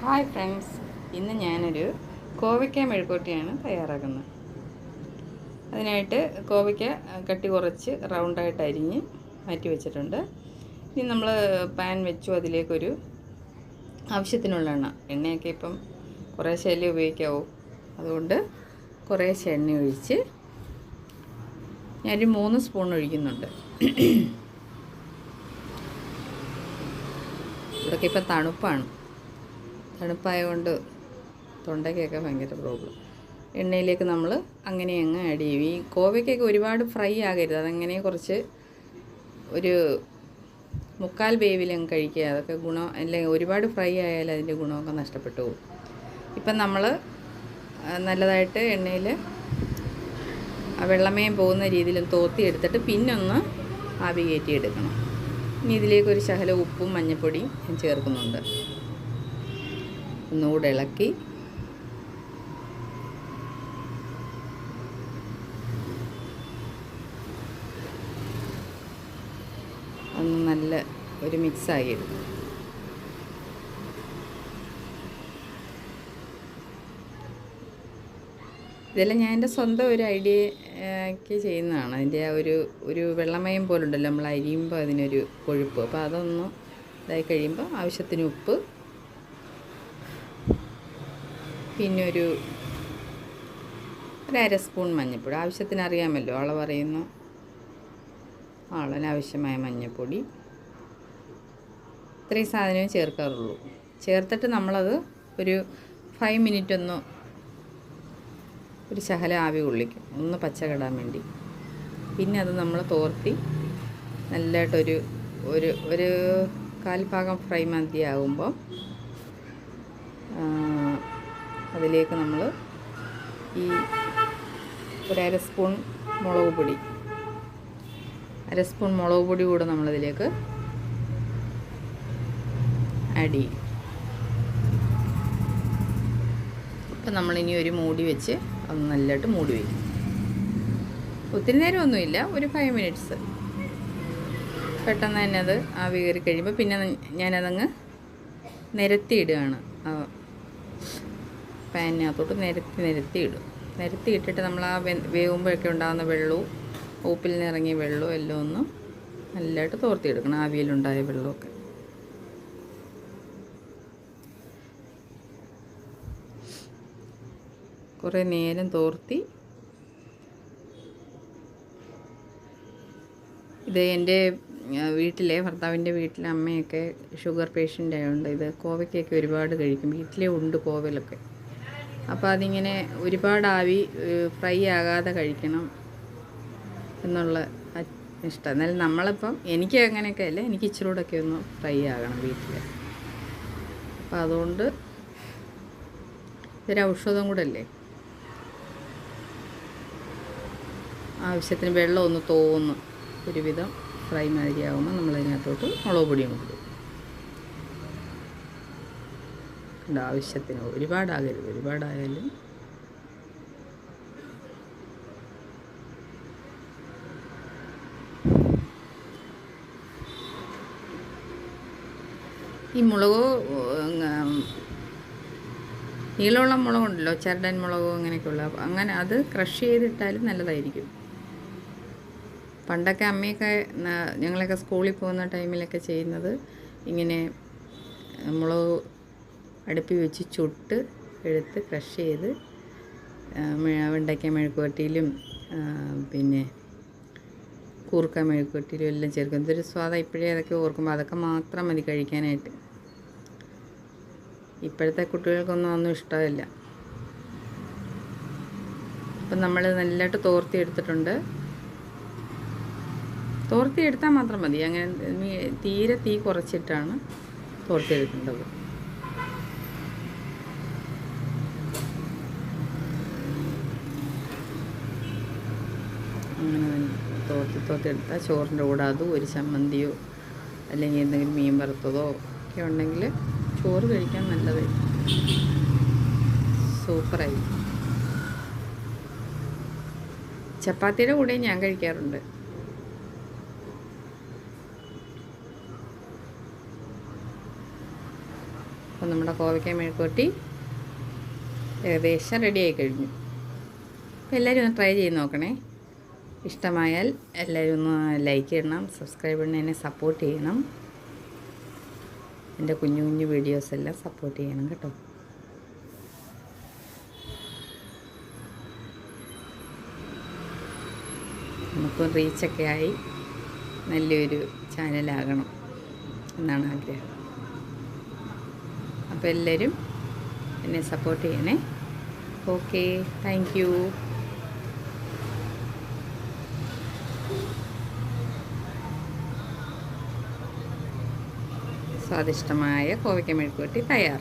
Hi friends. ഇന്ന് ഞാനൊരു കോവയ്ക്ക മെഴുക്കോട്ടിയാണ് തയ്യാറാക്കുന്നത്. അതിനായിട്ട് കോവയ്ക്ക കട്ടി കുറച്ച് റൗണ്ടായിട്ട് അരിഞ്ഞ് മാറ്റി വെച്ചിട്ടുണ്ട്. ഇനി നമ്മൾ പാൻ വെച്ചു അതിലേക്കൊരു ആവശ്യത്തിനുള്ള എണ്ണ. എണ്ണയൊക്കെ ഇപ്പം കുറേശ്ശെ അല്ലേ ഉപയോഗിക്കാവൂ. അതുകൊണ്ട് കുറേശ്ശെ എണ്ണ ഒഴിച്ച് ഞാനൊരു മൂന്ന് സ്പൂൺ ഒഴിക്കുന്നുണ്ട്. ഇവിടെ ഇപ്പം തണുപ്പാണ്. തണുപ്പായതുകൊണ്ട് തൊണ്ടയ്ക്കൊക്കെ ഭയങ്കര പ്രോബ്ലം എണ്ണയിലേക്ക് നമ്മൾ അങ്ങനെ അങ്ങ് ആഡ് ചെയ്യും. ഈ കോവയ്ക്കൊക്കെ ഒരുപാട് ഫ്രൈ ആകരുത്. അതങ്ങനെ കുറച്ച് ഒരു മുക്കാൽ വേവിൽ അങ്ങ് കഴിക്കുക. അതൊക്കെ ഗുണം അല്ലെങ്കിൽ ഒരുപാട് ഫ്രൈ ആയാൽ അതിന്റെ ഗുണമൊക്കെ നഷ്ടപ്പെട്ടു പോകും. ഇപ്പം നമ്മൾ നല്ലതായിട്ട് എണ്ണയിൽ വെള്ളമയം പോകുന്ന രീതിയിൽ തോത്തി എടുത്തിട്ട് പിന്നൊന്ന് ആവി കയറ്റി എടുക്കണം. ഇനി ഇതിലേക്ക് ഒരു ശകലം ഉപ്പും മഞ്ഞൾപ്പൊടിയും ചേർക്കുന്നുണ്ട്. ഒന്നുകൂടെ ഇളക്കി. ഒന്ന് നല്ല ഒരു മിക്സായി ഇതെല്ലാം ഞാൻ എന്റെ സ്വന്തം ഒരു ഐഡിയക്ക് ചെയ്യുന്നതാണ്. അതിന്റെ ആ ഒരു ഒരു വെള്ളമയം പോലുണ്ടല്ലോ നമ്മൾ അരിയുമ്പോൾ അതിനൊരു കൊഴുപ്പ്. അപ്പോൾ അതൊന്ന് ഇതായി കഴിയുമ്പോൾ ആവശ്യത്തിന് ഉപ്പ് പിന്നെ ഒരു ഒരു അര സ്പൂൺ മഞ്ഞൾപ്പൊടി ആവശ്യത്തിന് അറിയാമല്ലോ ആളെ പറയുന്നു. ആളനാവശ്യമായ മഞ്ഞൾപ്പൊടി ഇത്രയും സാധനമേ ചേർക്കാറുള്ളൂ. ചേർത്തിട്ട് നമ്മളത് ഒരു ഫൈവ് മിനിറ്റ് ഒന്ന് ഒരു ശകല ആവി കൊള്ളിക്കും. ഒന്ന് പച്ച കിടാൻ വേണ്ടി. പിന്നെ അത് നമ്മൾ തോർത്തി നല്ലതായിട്ടൊരു ഒരു ഒരു കാൽഭാഗം ഫ്രൈ മതിയാകുമ്പോൾ അതിലേക്ക് നമ്മൾ ഈ ഒരു അര സ്പൂൺ മുളക് പൊടി അര സ്പൂൺ മുളക് പൊടി കൂടെ നമ്മളതിലേക്ക് ആഡ് ചെയ്യും. അപ്പം നമ്മളിനി ഒരു മൂടി വെച്ച് അത് നല്ലതായിട്ട് മൂടി വയ്ക്കും. ഒത്തിരി നേരമൊന്നുമില്ല ഒരു ഫൈവ് മിനിറ്റ്സ് പെട്ടെന്ന് തന്നെ അത് ആവി കയറി കഴിയുമ്പോൾ പിന്നെ ഞാനതങ്ങ് നിരത്തിയിടുകയാണ്. പാനിനകത്തോട്ട് നിരത്തി നിരത്തി ഇടും. നിരത്തി ഇട്ടിട്ട് നമ്മൾ ആ വേവുമ്പോഴൊക്കെ ഉണ്ടാകുന്ന വെള്ളവും ഉപ്പിൽ നിന്ന് ഇറങ്ങിയ വെള്ളവും എല്ലാം ഒന്ന് നല്ലതായിട്ട് തോർത്തിയെടുക്കണം ആവിയിലുണ്ടായ വെള്ളമൊക്കെ. കുറേ നേരം തോർത്തി. ഇത് എന്റെ വീട്ടിലെ ഭർത്താവിന്റെ വീട്ടിലെ അമ്മയൊക്കെ ഷുഗർ പേഷ്യന്റ് ആയതുകൊണ്ട് ഇത് കോവയ്ക്കൊക്കെ ഒരുപാട് കഴിക്കും. വീട്ടിലേ ഉണ്ട് കോവലൊക്കെ. അപ്പോൾ അതിങ്ങനെ ഒരുപാട് ആവി ഫ്രൈ ആകാതെ കഴിക്കണം എന്നുള്ള ഇഷ്ടം. എന്നാലും നമ്മളിപ്പം എനിക്ക് അങ്ങനെയൊക്കെ അല്ല എനിക്ക് ഇച്ചിരി കൂടെയൊക്കെ ഒന്ന് ഫ്രൈ ആകണം വീട്ടിൽ അപ്പോൾ അതുകൊണ്ട് ഇതൊരു ഔഷധം കൂടെ അല്ലേ ആവശ്യത്തിന് വെള്ളം ഒന്ന് തോന്ന് ഒരുവിധം ഫ്രൈ മാതിരിയാകുമ്പോൾ നമ്മളതിനകത്തോട്ട് മുളക് പൊടിയും കൊടുക്കും ഉണ്ട് ആവശ്യത്തിന് ഒരുപാടാകരുത് ഒരുപാടായാലും. ഈ മുളക് നീളമുള്ള മുളകുണ്ടല്ലോ ചരടൻ മുളകോ അങ്ങനെയൊക്കെയുള്ള അങ്ങനെ അത് ക്രഷ് ചെയ്തിട്ടാലും നല്ലതായിരിക്കും. പണ്ടൊക്കെ അമ്മയൊക്കെ ഞങ്ങളൊക്കെ സ്കൂളിൽ പോകുന്ന ടൈമിലൊക്കെ ചെയ്യുന്നത് ഇങ്ങനെ മുളക് അടുപ്പിൽ വെച്ച് ചുട്ട് എടുത്ത് ക്രഷ് ചെയ്ത് വെണ്ടയ്ക്ക മെഴുക്കുവട്ടിയിലും പിന്നെ കൂർക്ക മെഴുക്കുവട്ടിയിലും എല്ലാം ചേർക്കും. ഇതൊരു സ്വാദം ഇപ്പോഴേ അതൊക്കെ ഓർക്കുമ്പോൾ അതൊക്കെ മാത്രം മതി കഴിക്കാനായിട്ട്. ഇപ്പോഴത്തെ കുട്ടികൾക്കൊന്നും ഒന്നും ഇഷ്ടമില്ല. അപ്പം നമ്മൾ നല്ലതായിട്ട് തോർത്തി എടുത്തിട്ടുണ്ട്. തോർത്തി എടുത്താൽ മാത്രം മതി. അങ്ങനെ തീരെ തീ കുറച്ചിട്ടാണ് തോർത്തി എടുക്കേണ്ടത്. അങ്ങനെ തോത്തി തോർത്തി എടുത്താൽ ചോറിന്റെ കൂടെ അതും ഒരു ചമ്മന്തിയോ അല്ലെങ്കിൽ എന്തെങ്കിലും മീൻ വറുത്തതോ ഒക്കെ ഉണ്ടെങ്കിൽ ചോറ് കഴിക്കാൻ നല്ലത്. സൂപ്പറായി. ചപ്പാത്തിയുടെ കൂടെ ഞാൻ കഴിക്കാറുണ്ട്. അപ്പം നമ്മുടെ കോവയ്ക്ക മെഴുക്കുവരട്ടി ഏകദേശം റെഡിയായി കഴിഞ്ഞു. അപ്പോൾ എല്ലാവരും ഒന്ന് ട്രൈ ചെയ്ത് നോക്കണേ. ഇഷ്ടമായാൽ എല്ലാവരും ഒന്ന് ലൈക്ക് ചെയ്യണം സബ്സ്ക്രൈബ് ചെയ്യണം എന്നെ സപ്പോർട്ട് ചെയ്യണം. എന്റെ കുഞ്ഞു കുഞ്ഞു വീഡിയോസ് എല്ലാം സപ്പോർട്ട് ചെയ്യണം കേട്ടോ. നമുക്കും റീച്ചൊക്കെ ആയി. നല്ലൊരു ചാനലാകണം എന്നാണ് ആഗ്രഹം. അപ്പോൾ എല്ലാവരും എന്നെ സപ്പോർട്ട് ചെയ്യണേ. ഓക്കെ താങ്ക് സ്വാദിഷ്ടമായ കോവയ്ക്ക മെഴുക്കുവട്ടി തയ്യാർ.